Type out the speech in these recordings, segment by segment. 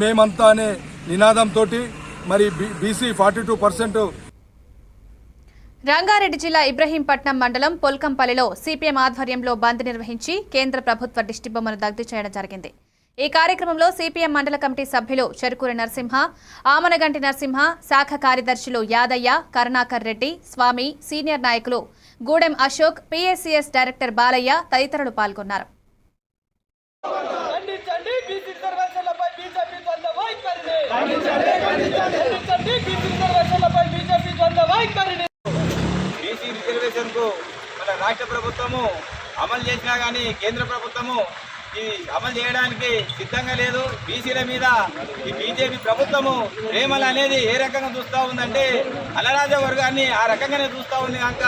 మేమంతా అనే నినాదంతో మరి BC forty two percent Rangareddy జిల్లా ఇబ్రహీంపట్నం మండలం పొల్కంపల్లిలో సిపిఎం ఆధ్వర్యంలో బంద్ నిర్వహించి కేంద్ర ప్రభుత్వ దిష్టిబొమ్మను దగ్ధి చేయడం జరిగింది. ఈ కార్యక్రమంలో సిపిఎం మండల కమిటీ సభ్యులు చెరుకూరి నరసింహ ఆమనగంటి నరసింహ శాఖ కార్యదర్శులు యాదయ్య కరుణాకర్ రెడ్డి స్వామి సీనియర్ నాయకులు గూడెం అశోక్ పిఎస్సిఎస్ డైరెక్టర్ బాలయ్య తదితరులు పాల్గొన్నారు ఖండించండి బీసీ రిజర్వేషన్లపై బీజేపీ ద్వంద్వ వైఖరిని ఖండించండి బీసీ రిజర్వేషన్లపై బీజేపీ ద్వంద్వ వైఖరిని బీసీ మన రాష్ట్ర ప్రభుత్వము అమలు చేసినా కానీ కేంద్ర ప్రభుత్వము ఈ అమలు చేయడానికి సిద్ధంగా లేదు. బీసీల మీద ఈ బీజేపీ ప్రభుత్వము ప్రేమలు అనేది ఏ రకంగా చూస్తూ ఉందంటే అలరాజ వర్గాన్ని ఆ రకంగానే చూస్తూ ఉంది కనుక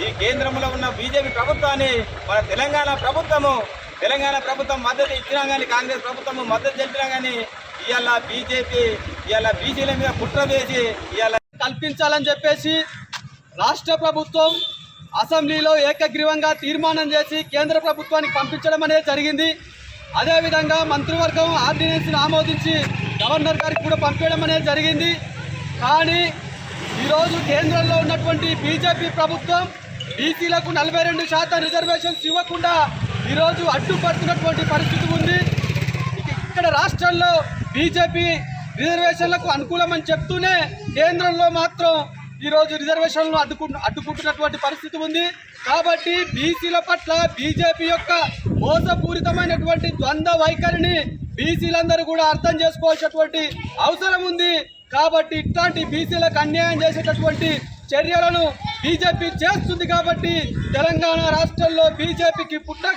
ఈ కేంద్రంలో ఉన్న బీజేపీ ప్రభుత్వాన్ని మన తెలంగాణ ప్రభుత్వము తెలంగాణ ప్రభుత్వం మద్దతు ఇచ్చినా కానీ కాంగ్రెస్ ప్రభుత్వము మద్దతు తెలిపినా కానీ ఇవాళ బీజేపీ ఇవాళ బీసీల మీద కుట్ర వేసి ఇవాళ కల్పించాలని చెప్పేసి రాష్ట్ర ప్రభుత్వం అసెంబ్లీలో ఏకగ్రీవంగా తీర్మానం చేసి కేంద్ర ప్రభుత్వానికి పంపించడం అనేది జరిగింది. అదేవిధంగా మంత్రివర్గం ఆర్డినెన్స్ని ఆమోదించి గవర్నర్ గారికి కూడా పంపించడం అనేది జరిగింది. కానీ ఈరోజు కేంద్రంలో ఉన్నటువంటి బీజేపీ ప్రభుత్వం బీసీలకు నలభై రెండు శాతం రిజర్వేషన్స్ ఇవ్వకుండా ఈరోజు అడ్డుపడుతున్నటువంటి పరిస్థితి ఉంది. ఇక్కడ రాష్ట్రంలో బీజేపీ రిజర్వేషన్లకు అనుకూలమని చెప్తూనే కేంద్రంలో మాత్రం ఈరోజు రిజర్వేషన్లు అడ్డుకు అడ్డుకుంటున్నటువంటి పరిస్థితి ఉంది. కాబట్టి బీసీల పట్ల బీజేపీ యొక్క మోసపూరితమైనటువంటి ద్వంద్వ వైఖరిని బీసీలందరూ కూడా అర్థం చేసుకోవాల్సినటువంటి అవసరం ఉంది. కాబట్టి ఇట్లాంటి బీసీలకు అన్యాయం చేసేటటువంటి చర్యలను బీజేపీ చేస్తుంది కాబట్టి తెలంగాణ రాష్ట్రంలో బీజేపీకి పుట్టక